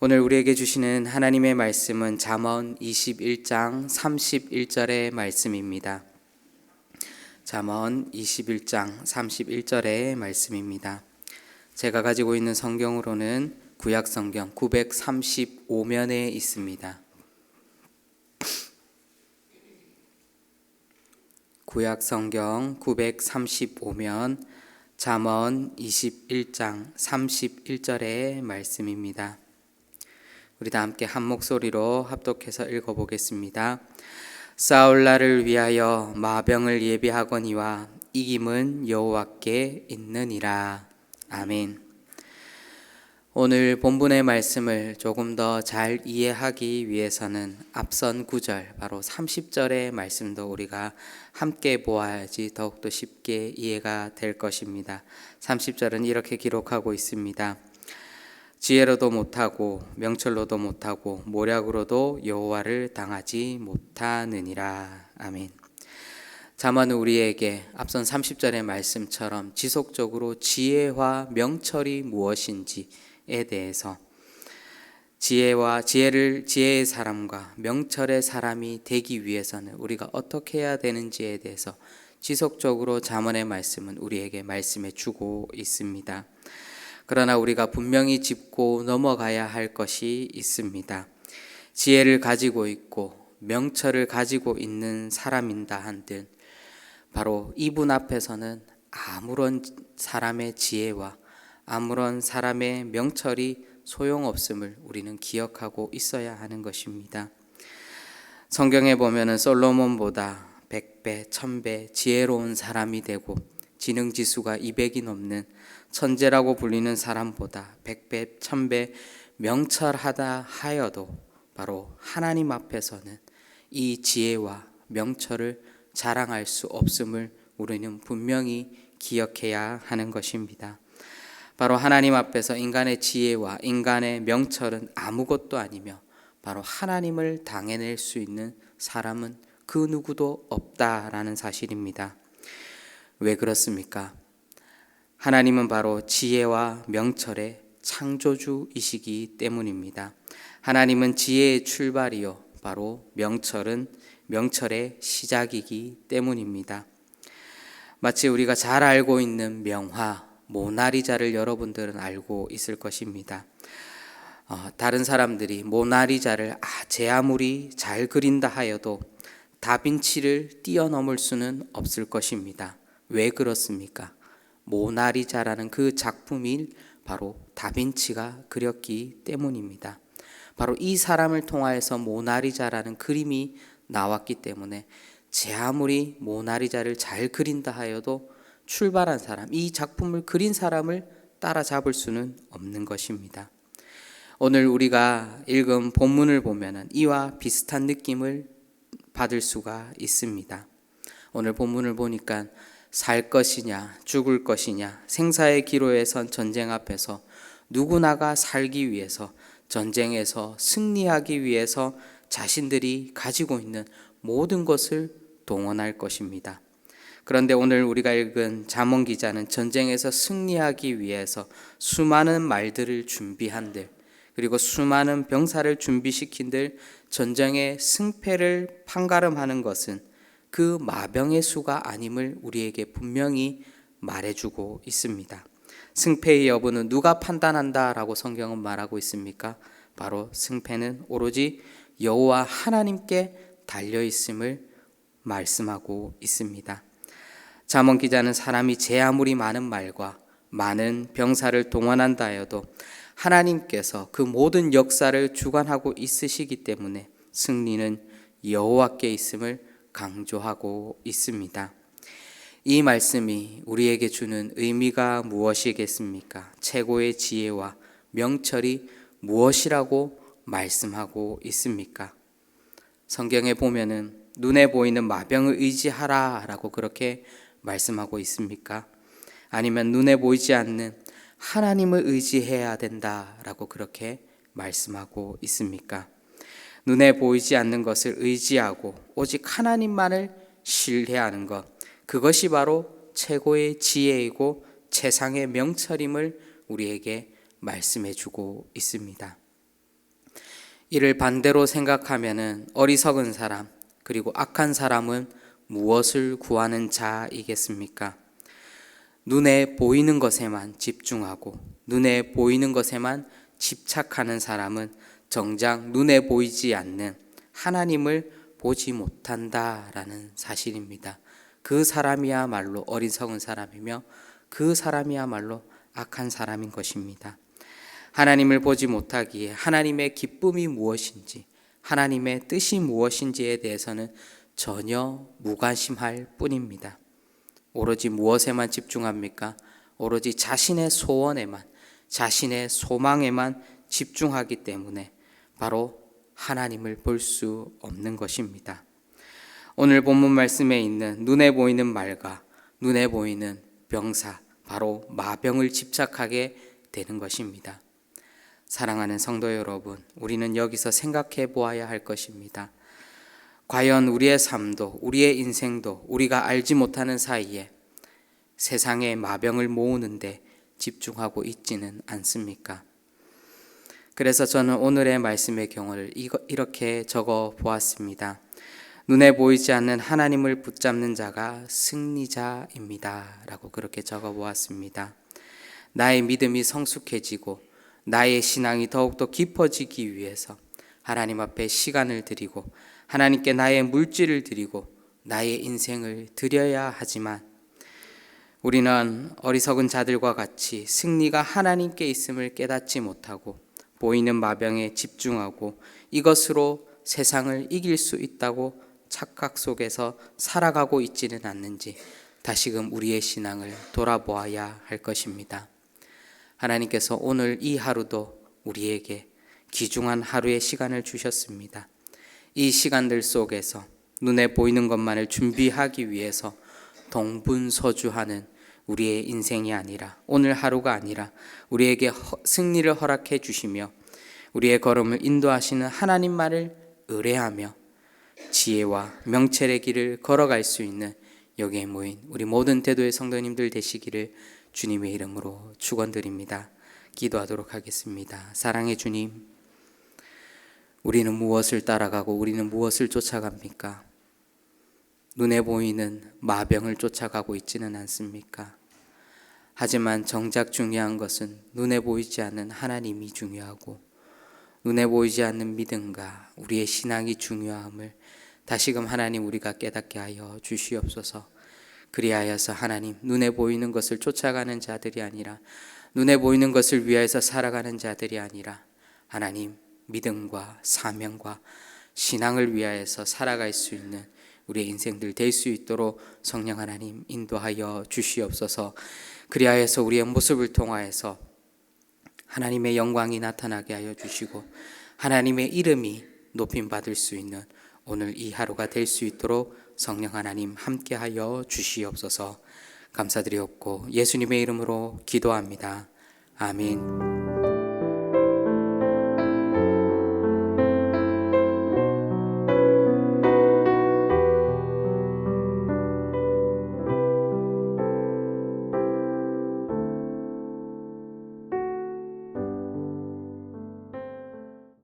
오늘 우리에게 주시는 하나님의 말씀은 잠언 21장 31절의 말씀입니다. 잠언 21장 31절의 말씀입니다. 제가 가지고 있는 성경으로는 구약 성경 935면에 있습니다. 구약 성경 935면 잠언 21장 31절의 말씀입니다. 우리 다 함께 한 목소리로 합독해서 읽어보겠습니다. 사울라를 위하여 마병을 예비하거니와 이김은 여호와께 있느니라. 아멘. 오늘 본문의 말씀을 조금 더 잘 이해하기 위해서는 앞선 구절 바로 30절의 말씀도 우리가 함께 보아야지 더욱더 쉽게 이해가 될 것입니다. 30절은 이렇게 기록하고 있습니다. 지혜로도 못하고 명철로도 못하고 모략으로도 여호와를 당하지 못하느니라. 아멘. 자만 우리에게 앞선 30절의 말씀처럼 지속적으로 지혜와 명철이 무엇인지에 대해서 지혜와 지혜를 지혜의 사람과 명철의 사람이 되기 위해서는 우리가 어떻게 해야 되는지에 대해서 지속적으로 자문의 말씀은 우리에게 말씀해 주고 있습니다. 그러나 우리가 분명히 짚고 넘어가야 할 것이 있습니다. 지혜를 가지고 있고 명철을 가지고 있는 사람인다 한들 바로 이분 앞에서는 아무런 사람의 지혜와 아무런 사람의 명철이 소용없음을 우리는 기억하고 있어야 하는 것입니다. 성경에 보면은 솔로몬보다 100배, 1000배 지혜로운 사람이 되고 지능 지수가 200이 넘는 천재라고 불리는 사람보다 백배 천배 명철하다 하여도 바로 하나님 앞에서는 이 지혜와 명철을 자랑할 수 없음을 우리는 분명히 기억해야 하는 것입니다. 바로 하나님 앞에서 인간의 지혜와 인간의 명철은 아무것도 아니며 바로 하나님을 당해낼 수 있는 사람은 그 누구도 없다라는 사실입니다. 왜 그렇습니까? 하나님은 바로 지혜와 명철의 창조주이시기 때문입니다. 하나님은 지혜의 출발이요. 바로 명철은 명철의 시작이기 때문입니다. 마치 우리가 잘 알고 있는 명화, 모나리자를 여러분들은 알고 있을 것입니다. 어, 다른 사람들이 모나리자를 아, 제 아무리 잘 그린다 하여도 다빈치를 뛰어넘을 수는 없을 것입니다. 왜 그렇습니까? 모나리자라는 그 작품이 바로 다빈치가 그렸기 때문입니다. 바로 이 사람을 통하여서 모나리자라는 그림이 나왔기 때문에 제 아무리 모나리자를 잘 그린다 하여도 출발한 사람, 이 작품을 그린 사람을 따라잡을 수는 없는 것입니다. 오늘 우리가 읽은 본문을 보면 이와 비슷한 느낌을 받을 수가 있습니다. 오늘 본문을 보니까 살 것이냐, 죽을 것이냐, 생사의 기로에 선 전쟁 앞에서 누구나가 살기 위해서 전쟁에서 승리하기 위해서 자신들이 가지고 있는 모든 것을 동원할 것입니다. 그런데 오늘 우리가 읽은 잠언 기자는 전쟁에서 승리하기 위해서 수많은 말들을 준비한들 그리고 수많은 병사를 준비시킨들 전쟁의 승패를 판가름하는 것은 그 마병의 수가 아님을 우리에게 분명히 말해주고 있습니다. 승패의 여부는 누가 판단한다라고 성경은 말하고 있습니까? 바로 승패는 오로지 여호와 하나님께 달려 있음을 말씀하고 있습니다. 잠언 기자는 사람이 제 아무리 많은 말과 많은 병사를 동원한다 해도 하나님께서 그 모든 역사를 주관하고 있으시기 때문에 승리는 여호와께 있음을 강조하고 있습니다. 이 말씀이 우리에게 주는 의미가 무엇이겠습니까? 최고의 지혜와 명철이 무엇이라고 말씀하고 있습니까? 성경에 보면은 눈에 보이는 마병을 의지하라 라고 그렇게 말씀하고 있습니까? 아니면 눈에 보이지 않는 하나님을 의지해야 된다 라고 그렇게 말씀하고 있습니까? 눈에 보이지 않는 것을 의지하고 오직 하나님만을 신뢰하는 것. 그것이 바로 최고의 지혜이고 최상의 명철임을 우리에게 말씀해 주고 있습니다. 이를 반대로 생각하면은 어리석은 사람 그리고 악한 사람은 무엇을 구하는 자이겠습니까? 눈에 보이는 것에만 집중하고 눈에 보이는 것에만 집착하는 사람은 정작 눈에 보이지 않는 하나님을 보지 못한다라는 사실입니다. 그 사람이야말로 어리석은 사람이며 그 사람이야말로 악한 사람인 것입니다. 하나님을 보지 못하기에 하나님의 기쁨이 무엇인지, 하나님의 뜻이 무엇인지에 대해서는 전혀 무관심할 뿐입니다. 오로지 무엇에만 집중합니까? 오로지 자신의 소원에만, 자신의 소망에만 집중하기 때문에 바로 하나님을 볼 수 없는 것입니다. 오늘 본문 말씀에 있는 눈에 보이는 말과 눈에 보이는 병사, 바로 마병을 집착하게 되는 것입니다. 사랑하는 성도 여러분, 우리는 여기서 생각해 보아야 할 것입니다. 과연 우리의 삶도, 우리의 인생도 우리가 알지 못하는 사이에 세상의 마병을 모으는데 집중하고 있지는 않습니까? 그래서 저는 오늘의 말씀의 경우를 이렇게 적어 보았습니다. 눈에 보이지 않는 하나님을 붙잡는 자가 승리자입니다. 라고 그렇게 적어 보았습니다. 나의 믿음이 성숙해지고 나의 신앙이 더욱더 깊어지기 위해서 하나님 앞에 시간을 드리고 하나님께 나의 물질을 드리고 나의 인생을 드려야 하지만 우리는 어리석은 자들과 같이 승리가 하나님께 있음을 깨닫지 못하고 보이는 마병에 집중하고 이것으로 세상을 이길 수 있다고 착각 속에서 살아가고 있지는 않는지 다시금 우리의 신앙을 돌아보아야 할 것입니다. 하나님께서 오늘 이 하루도 우리에게 귀중한 하루의 시간을 주셨습니다. 이 시간들 속에서 눈에 보이는 것만을 준비하기 위해서 동분서주하는 우리의 인생이 아니라 오늘 하루가 아니라 우리에게 승리를 허락해 주시며 우리의 걸음을 인도하시는 하나님만을 의뢰하며 지혜와 명철의 길을 걸어갈 수 있는 여기에 모인 우리 모든 대도의 성도님들 되시기를 주님의 이름으로 축원드립니다. 기도하도록 하겠습니다. 사랑의 주님, 우리는 무엇을 따라가고 우리는 무엇을 쫓아갑니까? 눈에 보이는 마병을 쫓아가고 있지는 않습니까? 하지만 정작 중요한 것은 눈에 보이지 않는 하나님이 중요하고 눈에 보이지 않는 믿음과 우리의 신앙이 중요함을 다시금 하나님 우리가 깨닫게 하여 주시옵소서. 그리하여서 하나님 눈에 보이는 것을 쫓아가는 자들이 아니라 눈에 보이는 것을 위하여서 살아가는 자들이 아니라 하나님 믿음과 사명과 신앙을 위하여서 살아갈 수 있는 우리의 인생들 될 수 있도록 성령 하나님 인도하여 주시옵소서. 그리하여서 우리의 모습을 통하여서 하나님의 영광이 나타나게 하여 주시고 하나님의 이름이 높임 받을 수 있는 오늘 이 하루가 될 수 있도록 성령 하나님 함께 하여 주시옵소서 감사드리옵고 예수님의 이름으로 기도합니다. 아멘.